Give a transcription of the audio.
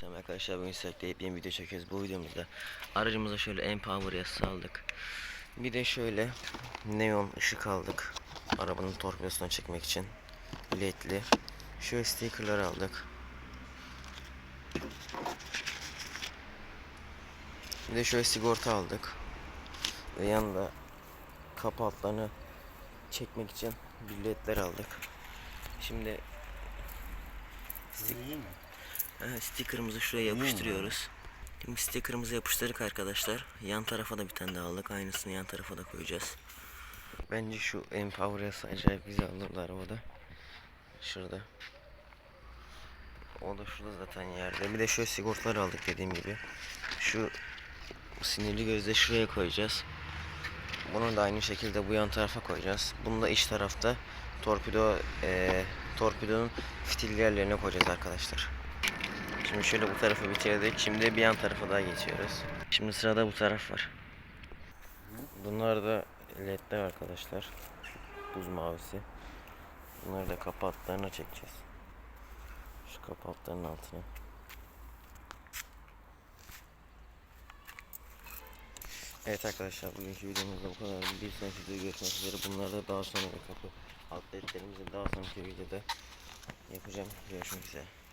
Selam arkadaşlar bugün sizlerle yepyeni video çekiyoruz. Bu videomuzda aracımıza şöyle Empower yazısı aldık. Bir de şöyle neon ışık aldık. Arabanın torpidosuna çekmek için. LED'li. Şöyle stickerlar aldık. Bir de şöyle sigorta aldık. Ve yanında kapı altlarını çekmek için bir ledler aldık. Şimdi İyi mi? Evet, sticker'ımızı şuraya yapıştırıyoruz. Şimdi sticker'ımızı yapıştırdık arkadaşlar. Yan tarafa da bir tane daha aldık. Aynısını yan tarafa da koyacağız. Bence şu Empower yasa acayip güzel olurdu arabada. Şurada. O da şurada zaten yerde. Bir de şöyle sigortalar aldık dediğim gibi. Şu sinirli gözde şuraya koyacağız. Bunu da aynı şekilde bu yan tarafa koyacağız. Bunu da iç tarafta torpido eee torpidonun fitil yerlerine koyacağız arkadaşlar. Şimdi şöyle bu tarafı bitirdik. Şimdi bir yan tarafa daha geçiyoruz. Şimdi sırada bu taraf var. Bunlar da ledler arkadaşlar. Buz mavisi. Bunları da kapı altlarına çekeceğiz. Şu kapı altlarının altına. Evet arkadaşlar bugünkü videomuzda bu kadar. Bir sonraki videoda görüşmek üzere. Bunları da daha sonra kapı alt ledlerimizi daha sonraki videoda yapacağım. Görüşmek üzere.